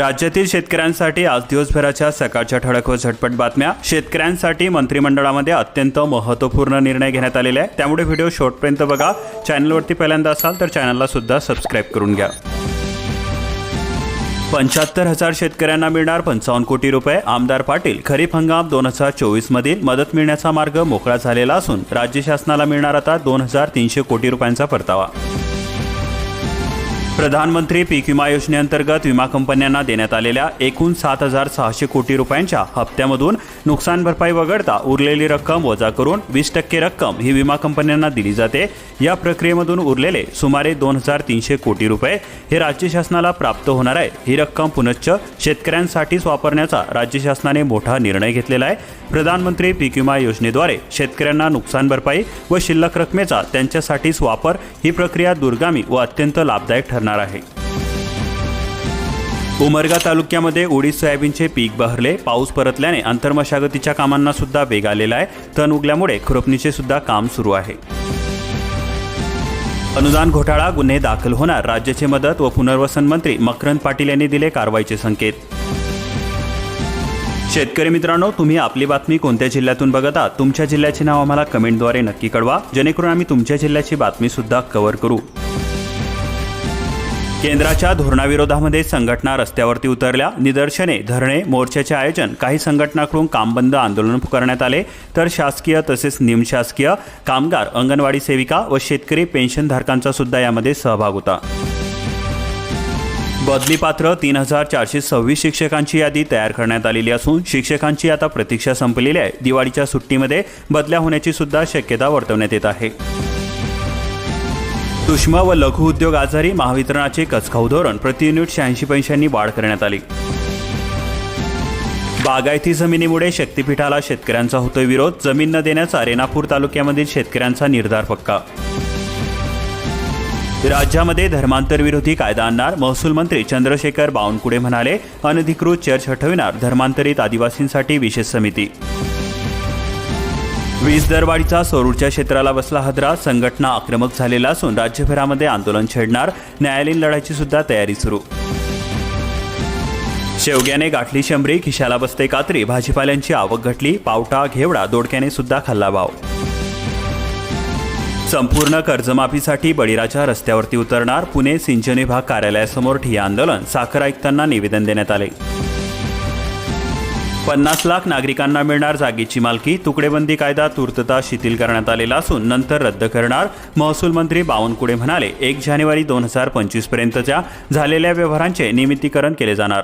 राज्यातील शेतकऱ्यांसाठी आज दिवसभराच्या सकाळच्या ठळक व झटपट बातम्या. शेतकऱ्यांसाठी मंत्रिमंडळामध्ये अत्यंत महत्त्वपूर्ण निर्णय घेण्यात आलेले आहे त्यामुळे व्हिडिओ शॉर्टपर्यंत बघा. चॅनलवरती पहिल्यांदा असाल तर चॅनलला सुद्धा सबस्क्राईब करून घ्या. पंच्याहत्तर हजार शेतकऱ्यांना मिळणार पंचावन्न कोटी रुपये. आमदार पाटील खरीप हंगाम दोन हजार चोवीस मधील मदत मिळण्याचा मार्ग मोकळा झालेला असून राज्य शासनाला मिळणार आता दोन हजार तीनशे कोटी रुपयांचा परतावा. प्रधानमंत्री पीक विमा योजनेअंतर्गत विमा कंपन्यांना देण्यात आलेल्या एकूण सात हजार सहाशे कोटी रुपयांच्या हप्त्यामधून नुकसान भरपाई वगळता उरलेली रक्कम वजा करून वीस टक्के रक्कम ही विमा कंपन्यांना दिली जाते. या प्रक्रियेमधून उरलेले सुमारे दोन हजार तीनशे कोटी रुपये हे राज्य शासनाला प्राप्त होणार आहे ही रक्कम पुनश्च शेतकऱ्यांसाठीच वापरण्याचा राज्य शासनाने मोठा निर्णय घेतलेला आहे. प्रधानमंत्री पीक विमा योजनेद्वारे शेतकऱ्यांना नुकसान भरपाई व शिल्लक रकमेचा त्यांच्यासाठीच वापर ही प्रक्रिया दुर्गामी व अत्यंत लाभदायक ठरणार आहे. उमरगा तालुक्यामध्ये उडीद सोयाबीनचे पीक बहरले. पाऊस परतल्याने अंतर्मशागतीच्या कामांना सुद्धा वेग आलेला आहे. तण उगल्यामुळे खुरपणीचे सुद्धा काम सुरू आहे. अनुदान घोटाळा गुन्हे दाखल होणार राज्याचे मदत व पुनर्वसन मंत्री मकरंद पाटील यांनी दिले कारवाईचे संकेत. शेतकरी मित्रांनो तुम्ही आपली बातमी कोणत्या जिल्ह्यातून बघत? आहात तुमच्या जिल्ह्याचे नाव आम्हाला कमेंटद्वारे नक्की कळवा. जेणेकरून आम्ही तुमच्या जिल्ह्याची बातमी सुद्धा कव्हर करू. केंद्राच्या धोरणाविरोधामध्ये संघटना रस्त्यावरती उतरल्या. निदर्शने धरणे मोर्चाचे आयोजन काही संघटनांकडून कामबंद आंदोलन पुकारण्यात आले. तर शासकीय तसेच निमशासकीय कामगार अंगणवाडी सेविका व शेतकरी पेन्शनधारकांचा सुद्धा यामध्ये सहभाग होता. बदलीपात्र तीन हजार चारशे सव्वीस शिक्षकांची यादी तयार करण्यात आलेली असून शिक्षकांची आता प्रतीक्षा संपलेली आहे. दिवाळीच्या सुट्टीमध्ये बदल्या होण्याची सुद्धा शक्यता वर्तवण्यात येत आहे. सूक्ष्म व लघु उद्योग आजारी महावितरणाचे कचखाऊ धोरण प्रति युनिट शहाऐंशी पैशांनी वाढ करण्यात आली. बागायती जमिनीमुळे शक्तीपीठाला शेतकऱ्यांचा होतोय विरोध. जमीन न देण्याचा रेणापूर तालुक्यामधील शेतकऱ्यांचा निर्धार पक्का. राज्यामध्ये धर्मांतर विरोधी कायदा आणणार. महसूल मंत्री चंद्रशेखर बावनकुळे म्हणाले अनधिकृत चर्च हटविणार धर्मांतरित आदिवासींसाठी विशेष समिती. वीज दरवाढीचा सौरऊर्जा क्षेत्राला बसला हादरा संघटना आक्रमक झालेला असून राज्यभरामध्ये आंदोलन छेडणार न्यायालयीन लढाईची सुद्धा तयारी सुरू. शेवग्याने गाठली शंभरी खिशाला बसते कात्री भाजीपाल्यांची आवक घटली पावटा घेवडा दोडक्याने सुद्धा खाल्ला भाव संपूर्ण कर्जमाफीसाठी बळीराजा रस्त्यावरती उतरणार पुणे सिंचन विभाग कार्यालयासमोर ठिय्या आंदोलन साखर आयुक्तांना निवेदन देण्यात आले. पन्नास लाख नागरिकांना मिळणार जागेची मालकी तुकडेबंदी कायदा तूर्तता शिथिल करण्यात आलेला असून नंतर रद्द करणार महसूल मंत्री बावनकुळे म्हणाले. एक जानेवारी दोन हजार पंचवीस पर्यंतच्या झालेल्या व्यवहारांचे नियमितीकरण केले जाणार.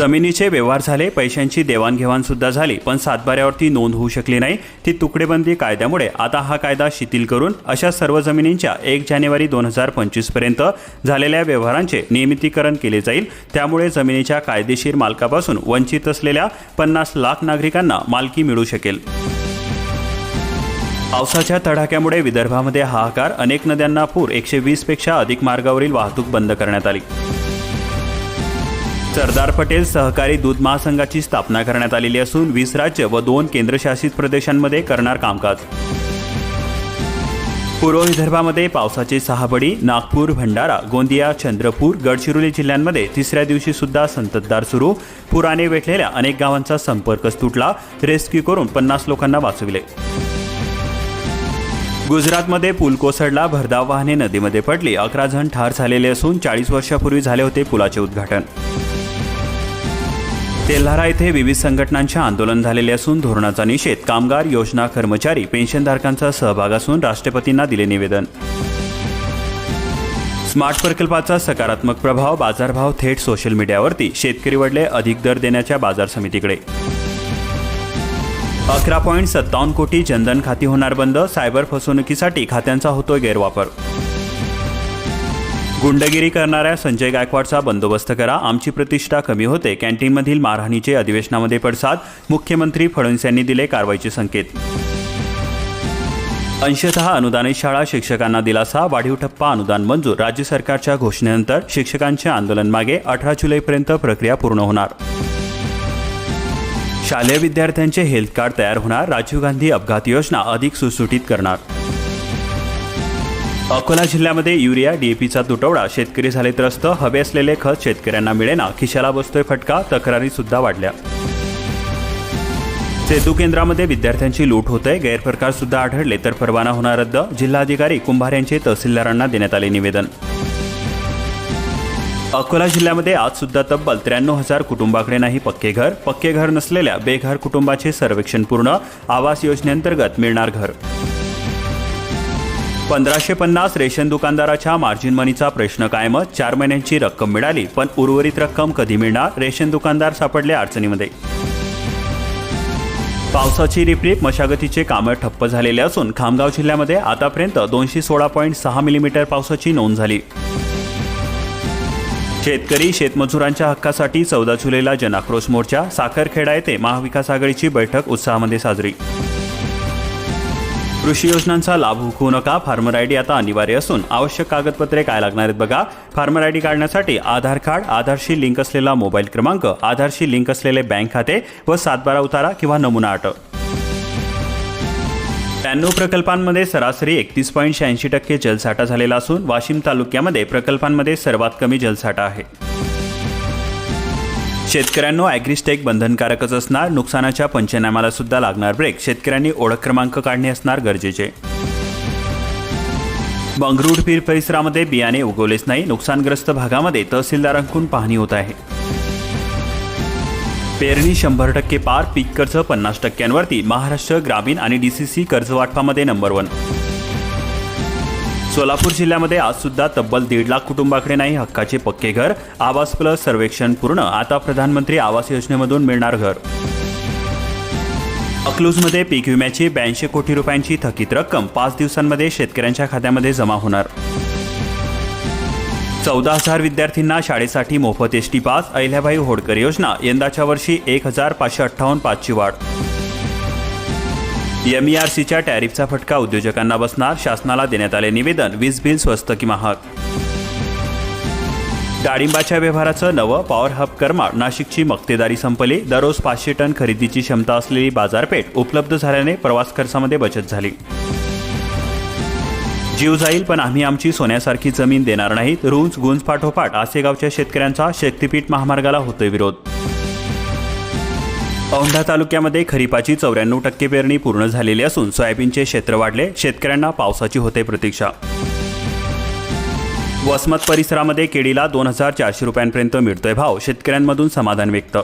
जमिनीचे व्यवहार झाले पैशांची देवाणघेवाण सुद्धा झाली पण सातबाऱ्यावरती नोंद होऊ शकली नाही. ती तुकडेबंदी कायद्यामुळे आता हा कायदा शिथिल करून अशा सर्व जमिनींच्या एक जानेवारी दोन हजार पंचवीसपर्यंत झालेल्या व्यवहारांचे नियमितीकरण केले जाईल. त्यामुळे जमिनीच्या कायदेशीर मालकापासून वंचित असलेल्या पन्नास लाख नागरिकांना मालकी मिळू शकेल. पावसाच्या तडाख्यामुळे विदर्भामध्ये हाहाकार अनेक नद्यांना पूर एकशे वीसपेक्षा अधिक मार्गावरील वाहतूक बंद करण्यात आली. सरदार पटेल सहकारी दूध महासंघाची स्थापना करण्यात आलेली असून वीस राज्य व दोन केंद्रशासित प्रदेशांमध्ये करणार कामकाज. पूर्व विदर्भामध्ये पावसाचे सहाबडी नागपूर भंडारा गोंदिया चंद्रपूर गडचिरोली जिल्ह्यांमध्ये तिसऱ्या दिवशी सुद्धा संततधार सुरू. पुराने वेठलेल्या अनेक गावांचा संपर्कच तुटला. रेस्क्यू करून पन्नास लोकांना वाचविले. गुजरातमध्ये पूल कोसळला. भरधाव वाहने नदीमध्ये पडली. अकरा जण ठार झालेले असून चाळीस वर्षापूर्वी झाले होते पुलाचे उद्घाटन. तेल्हारा येथे विविध संघटनांचे आंदोलन झालेले असून धोरणाचा निषेध कामगार योजना कर्मचारी पेन्शनधारकांचा सहभाग असून राष्ट्रपतींना दिले निवेदन. स्मार्ट प्रकल्पाचा सकारात्मक प्रभाव बाजारभाव थेट सोशल मीडियावरती शेतकरी वडले अधिक दर देण्याच्या बाजार समितीकडे. अकरा पॉईंट सत्तावन्न कोटी जनधन खाती होणार बंद सायबर फसवणुकीसाठी खात्यांचा होतोय गैरवापर. गुंडगिरी करणाऱ्या संजय गायकवाडचा बंदोबस्त करा. आमची प्रतिष्ठा कमी होते. कॅन्टीनमधील मारहाणीचे अधिवेशनामध्ये पडसाद. मुख्यमंत्री फडणवीस यांनी दिले कारवाईचे संकेत. अंशतः अनुदानित शाळा शिक्षकांना दिलासा. वाढीव टप्पा अनुदान मंजूर. राज्य सरकारच्या घोषणेनंतर शिक्षकांचे आंदोलन मागे. अठरा जुलैपर्यंत प्रक्रिया पूर्ण होणार. शालेय विद्यार्थ्यांचे हेल्थ कार्ड तयार होणार. राजीव गांधी अपघात योजना अधिक सुसुटीत करणार. अकोला जिल्ह्यामध्ये युरिया डीएपीचा तुटवडा शेतकरी झाले त्रस्त हवे असलेले खत शेतकऱ्यांना मिळेना खिशाला बसतोय फटका तक्रारी सुद्धा वाढल्या. सेतू केंद्रामध्ये विद्यार्थ्यांची लूट होते गैरप्रकार सुद्धा आढळले तर परवाना होणार रद्द जिल्हाधिकारी कुंभार यांचे तहसीलदारांना देण्यात आले निवेदन. अकोला जिल्ह्यामध्ये आज सुद्धा तब्बल त्र्याण्णव हजार कुटुंबाकडे नाही पक्के घर पक्के घर नसलेल्या बेघर कुटुंबाचे सर्वेक्षण पूर्ण आवास योजनेअंतर्गत मिळणार घर. पंधराशे पन्नास रेशन दुकानदाराच्या मार्जिन मनीचा प्रश्न कायमच. चार महिन्यांची रक्कम मिळाली पण उर्वरित रक्कम कधी मिळणार? रेशन दुकानदार सापडले अडचणीमध्ये. पावसाची रिपरिप मशागतीचे कामं ठप्प झालेले असून खामगाव जिल्ह्यामध्ये आतापर्यंत दोनशे सोळा पॉईंट सहा मिलीमीटर पावसाची नोंद झाली. शेतकरी शेतमजुरांच्या हक्कासाठी चौदा जुलैला जनाक्रोश मोर्चा साखरखेडा येथे महाविकास आघाडीची बैठक उत्साहामध्ये साजरी. कृषी योजनांचा लाभ होऊ नका. फार्मर आय डी आता अनिवार्य असून आवश्यक कागदपत्रे काय लागणार आहेत बघा. फार्मर आय डी काढण्यासाठी आधार कार्ड आधारशी लिंक असलेला मोबाईल क्रमांक आधारशी लिंक असलेले बँक खाते व सातबारा उतारा किंवा नमुना अट त्र्याण्णव प्रकल्पांमध्ये सरासरी एकतीस पॉईंट शहाऐंशी टक्के जलसाठा झालेला असून वाशिम तालुक्यामध्ये प्रकल्पांमध्ये सर्वात कमी जलसाठा आहे. शेतकऱ्यांनो ॲग्रिस्टेक बंधनकारकच असणार नुकसानाच्या पंचनाम्याला सुद्धा लागणार ब्रेक शेतकऱ्यांनी ओळख क्रमांक काढणे असणार गरजेचे. बंगरूड पीर परिसरामध्ये बियाणे उगवलेच नाही नुकसानग्रस्त भागामध्ये तहसीलदारांकडून पाहणी होत आहे. पेरणी शंभर टक्के पार पीक कर्ज पन्नास टक्क्यांवरती. महाराष्ट्र ग्रामीण आणि डीसीसी कर्ज वाटपामध्ये नंबर वन सोलापूर जिल्ह्यामध्ये आज सुद्धा तब्बल दीड लाख कुटुंबाकडे नाही हक्काचे पक्के घर आवास प्लस सर्वेक्षण पूर्ण. आता प्रधानमंत्री आवास योजनेमधून मिळणार घर. अकलूजमध्ये पीक विम्याची ब्याऐंशी कोटी रुपयांची थकीत रक्कम पाच दिवसांमध्ये शेतकऱ्यांच्या खात्यामध्ये जमा होणार. चौदा हजार विद्यार्थ्यांना शाळेसाठी मोफत S T pass Ahilyabai Holkar योजना यंदाच्या वर्षी एक हजार पाचशे अठ्ठावन्न पाचची वाढ. एमईआरसीच्या टॅरिफचा फटका उद्योजकांना बसणार शासनाला देण्यात आले निवेदन वीज बिल स्वस्त की महाग? डाळिंबाच्या व्यवहाराचं नवं पॉवर हब करमाळ नाशिकची मक्तेदारी संपली दररोज पाचशे टन खरेदीची क्षमता असलेली बाजारपेठ उपलब्ध झाल्याने प्रवास खर्चामध्ये बचत झाली. जीव जाईल पण आम्ही आमची सोन्यासारखी जमीन देणार नाहीत रुंज गुंज पाठोपाठ आसेगावच्या शेतकऱ्यांचा शक्तीपीठ महामार्गाला होतोय विरोध. औंढा तालुक्यामध्ये खरीपाची चौऱ्याण्णव टक्के पेरणी पूर्ण झालेली असून सोयाबीनचे क्षेत्र वाढले. शेतकऱ्यांना पावसाची होते प्रतीक्षा. वसमत परिसरामध्ये केळीला दोन हजार चारशे रुपयांपर्यंत मिळतोय भाव शेतकऱ्यांमधून समाधान व्यक्त.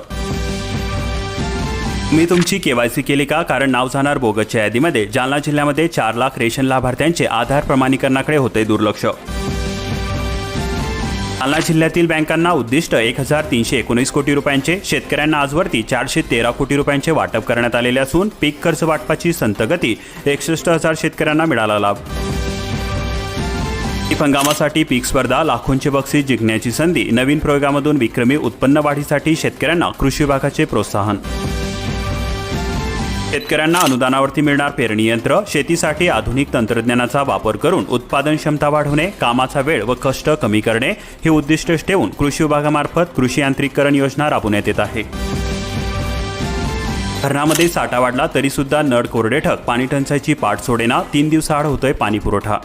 मी तुमची केवायसी केली का? कारण नाव जाणार बोगसच्या यादीमध्ये. जालना जिल्ह्यामध्ये चार लाख रेशन लाभार्थ्यांचे आधार प्रमाणीकरणाकडे होते दुर्लक्ष. जालना जिल्ह्यातील बँकांना उद्दिष्ट एक हजार तीनशे एकोणीस कोटी रुपयांचे शेतकऱ्यांना आजवरती चारशे तेरा कोटी रुपयांचे वाटप करण्यात आलेले असून पीक कर्ज वाटपाची संतगती एकसष्ट हजार शेतकऱ्यांना मिळाला लाभ. खरीप हंगामासाठी पीक स्पर्धा लाखोंचे बक्षीस जिंकण्याची संधी नवीन प्रयोगामधून विक्रमी उत्पन्न वाढीसाठी शेतकऱ्यांना कृषी विभागाचे प्रोत्साहन. शेतकऱ्यांना अनुदानावरती मिळणार पेरणी यंत्र शेतीसाठी आधुनिक तंत्रज्ञानाचा वापर करून उत्पादन क्षमता वाढवणे कामाचा वेळ व कष्ट कमी करणे हे उद्दिष्ट ठेवून कृषी विभागामार्फत कृषी यांत्रिकरण योजना राबवण्यात येत आहे. धरणामध्ये साठा वाढला तरी सुद्धा नड कोरडे ठक पाणी टंचाईची पाठ सोडेना तीन दिवसाआड होतोय पाणी पुरवठा.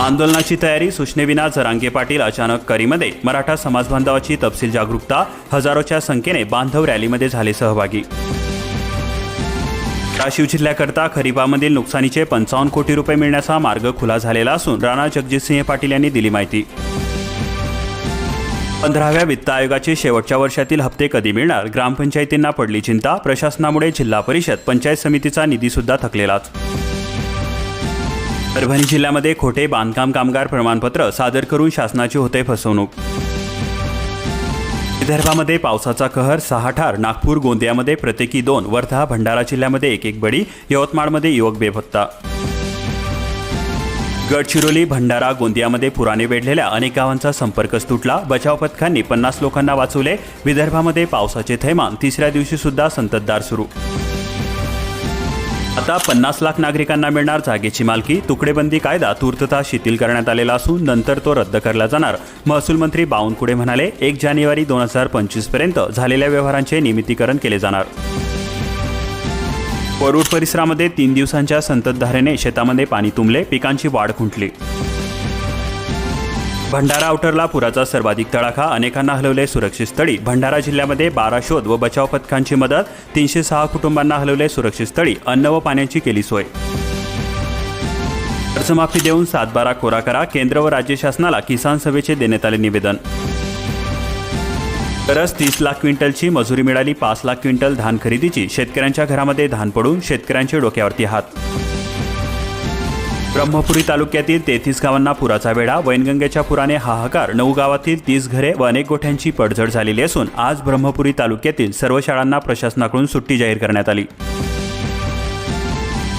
आंदोलनाची तयारी सूचनेविना जरांगे पाटील अचानक करीमध्ये मराठा समाज बांधवाची तपशील जागरूकता हजारोच्या संख्येने बांधव रॅलीमध्ये झाले सहभागी. धाराशिव जिल्ह्याकरता खरीपामधील नुकसानीचे पंचावन्न कोटी रुपये मिळण्याचा मार्ग खुला झालेला असून राणा जगजितसिंह पाटील यांनी दिली माहिती. पंधराव्या वित्त आयोगाचे शेवटच्या वर्षातील हप्ते कधी मिळणार? ग्रामपंचायतींना पडली चिंता? प्रशासनामुळे जिल्हा परिषद पंचायत समितीचा निधी सुद्धा थकलेलाच. परभणी जिल्ह्यामध्ये खोटे बांधकाम कामगार प्रमाणपत्र सादर करून शासनाची होते फसवणूक. विदर्भामध्ये पावसाचा कहर सहा ठार नागपूर गोंदियामध्ये प्रत्येकी दोन वर्धा भंडारा जिल्ह्यामध्ये एक एक बळी यवतमाळमध्ये युवक बेभत्ता गडचिरोली भंडारा गोंदियामध्ये पुराने वेढलेल्या अनेक गावांचा संपर्कच तुटला. बचाव पथकांनी पन्नास लोकांना वाचवले. विदर्भामध्ये पावसाचे थैमान तिसऱ्या दिवशी सुद्धा संततधार सुरू. आता पन्नास लाख नागरिकांना मिळणार जागेची मालकी तुकडेबंदी कायदा तूर्तता शिथिल करण्यात आलेला असून नंतर तो रद्द करला जाणार. महसूल मंत्री बावनकुळे म्हणाले एक जानेवारी दोन हजार पंचवीसपर्यंत झालेल्या व्यवहारांचे निमितीकरण केले जाणार. परूड परिसरामध्ये तीन दिवसांच्या संततधारेने शेतामध्ये पाणी तुंबले पिकांची वाढ खुंटली. भंडारा आउटरला पुराचा सर्वाधिक तडाखा अनेकांना हलवले सुरक्षित स्थळी. भंडारा जिल्ह्यामध्ये बारा शोध व बचाव पथकांची मदत तीनशे सहा कुटुंबांना हलवले सुरक्षित स्थळी. अन्न व पाण्याची केली सोय. कर्जमाफी देऊन सातबारा कोरा करा केंद्र व राज्य शासनाला किसान सभेचे देण्यात आले निवेदन. तरच तीस लाख क्विंटलची मजुरी मिळाली पाच लाख क्विंटल धान खरेदीची. शेतकऱ्यांच्या घरामध्ये धान पडून शेतकऱ्यांच्या डोक्यावरती हात. ब्रह्मपुरी तालुक्यातील तेहतीस गावांना पुराचा वेढा वैनगंगेच्या पुराने हाहाकार नऊ गावातील तीस घरे व अनेक गोठ्यांची पडझड झालेली असून आज ब्रह्मपुरी तालुक्यातील सर्व शाळांना प्रशासनाकडून सुट्टी जाहीर करण्यात आली.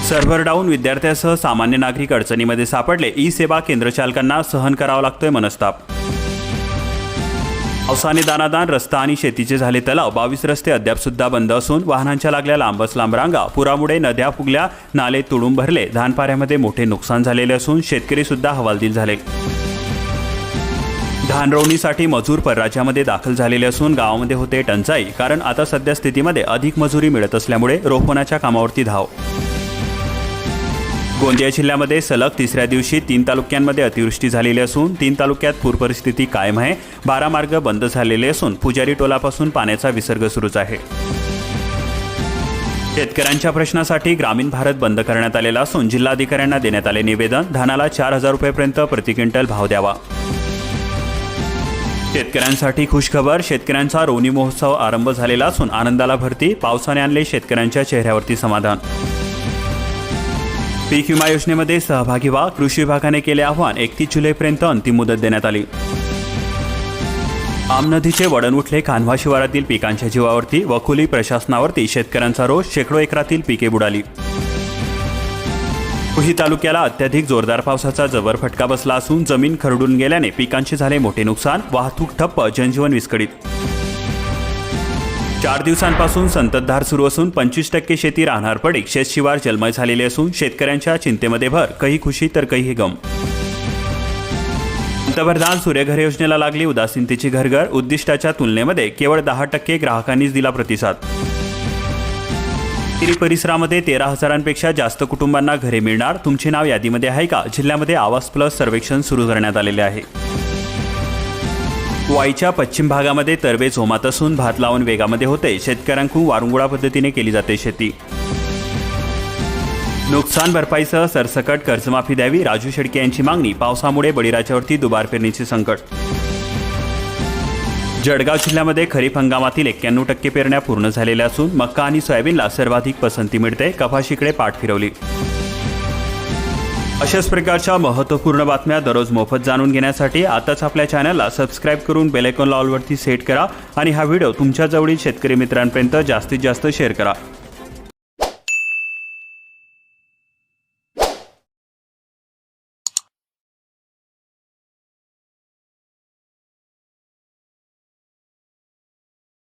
सर्व्हर डाऊन विद्यार्थ्यासह सामान्य नागरिक अडचणीमध्ये सापडले ई सेवा केंद्र चालकांना सहन करावा लागतोय मनस्ताप. पावसाने दानादान रस्ता आणि शेतीचे झाले तलाव बावीस रस्ते अद्याप सुद्धा बंद असून वाहनांच्या लागल्या लांबच लांब रांगा पुरामुळे नद्या फुगल्या नाले तुडून भरले. धानपाऱ्यामध्ये मोठे नुकसान झालेले असून शेतकरी सुद्धा हवालदिल झाले. धानरोवणीसाठी मजूर परराज्यामध्ये दाखल झालेले असून गावामध्ये होते टंचाई कारण आता सध्या स्थितीमध्ये अधिक मजुरी मिळत असल्यामुळे रोपणाच्या कामावरती धाव गोंदिया जिल्ह्यामध्ये सलग तिसऱ्या दिवशी तीन तालुक्यांमध्ये अतिवृष्टी झालेली असून तीन तालुक्यात पूर परिस्थिती कायम आहे. बारा मार्ग बंद झालेले असून पुजारी टोलापासून पाण्याचा विसर्ग सुरूच आहे. शेतकऱ्यांच्या प्रश्नासाठी ग्रामीण भारत बंद करण्यात आलेला असून जिल्हाधिकाऱ्यांना देण्यात आले निवेदन. धानाला चार हजार रुपयेपर्यंत प्रति क्विंटल भाव द्यावा. शेतकऱ्यांसाठी खुशखबर. शेतकऱ्यांचा रोनी महोत्सव आरंभ झालेला असून आनंदाला भरती. पावसाने आणले शेतकऱ्यांच्या चेहऱ्यावरती समाधान. पीक विमा योजनेमध्ये सहभागी व्हा. कृषी विभागाने केले आव्हान. एकतीस जुलैपर्यंत अंतिम मुदत देण्यात आली. आम नदीचे वडण उठले. खानवा शिवारातील पिकांच्या जीवावरती वकुली प्रशासनावरती शेतकऱ्यांचा रोष. शेकडो एकरातील पिके बुडाली. कृषी तालुक्याला अत्याधिक जोरदार पावसाचा जबर फटका बसला असून जमीन खरडून गेल्याने पिकांचे झाले मोठे नुकसान. वाहतूक ठप्प जनजीवन विस्कळीत. चार दिवसांपासून संततधार सुरू असून पंचवीस टक्के शेती राहणार पडीक शेतशिवार जलमय झालेले असून शेतकऱ्यांच्या चिंतेमध्ये भर काही खुशी तर काही गम. पंतप्रधान सूर्यघर योजनेला लागली उदासीनतेची घरघर उद्दिष्टाच्या तुलनेमध्ये केवळ दहा टक्के ग्राहकांनीच दिला प्रतिसाद. परिसरामध्ये तेरा हजारांपेक्षा जास्त कुटुंबांना घरे मिळणार तुमचे नाव यादीमध्ये आहे का? जिल्ह्यामध्ये आवास प्लस सर्वेक्षण सुरू करण्यात आलेले आहे. वाईच्या पश्चिम भागामध्ये तरवे झोमात असून भात लावून वेगामध्ये होते. शेतकऱ्यांकडून वारुंगुळा पद्धतीने केली जाते शेती. नुकसान भरपाईसह सरसकट कर्जमाफी द्यावी राजू शेडके यांची मागणी पावसामुळे बळीराजावरती दुबार पेरणीचे संकट. जळगाव जिल्ह्यामध्ये खरीप हंगामातील एक्क्याण्णव टक्के पेरण्या पूर्ण झालेल्या असून मक्का आणि सोयाबीनला सर्वाधिक पसंती मिळते कपाशीकडे पाठ फिरवली. अशाच प्रकारच्या महत्त्वपूर्ण बातम्या दररोज मोफत जाणून घेण्यासाठी आताच आपल्या चॅनलला सबस्क्राईब करून बेलेकॉन लॉलवरती सेट करा आणि हा व्हिडिओ तुमच्या जवळील शेतकरी मित्रांपर्यंत जास्तीत जास्त शेअर करा.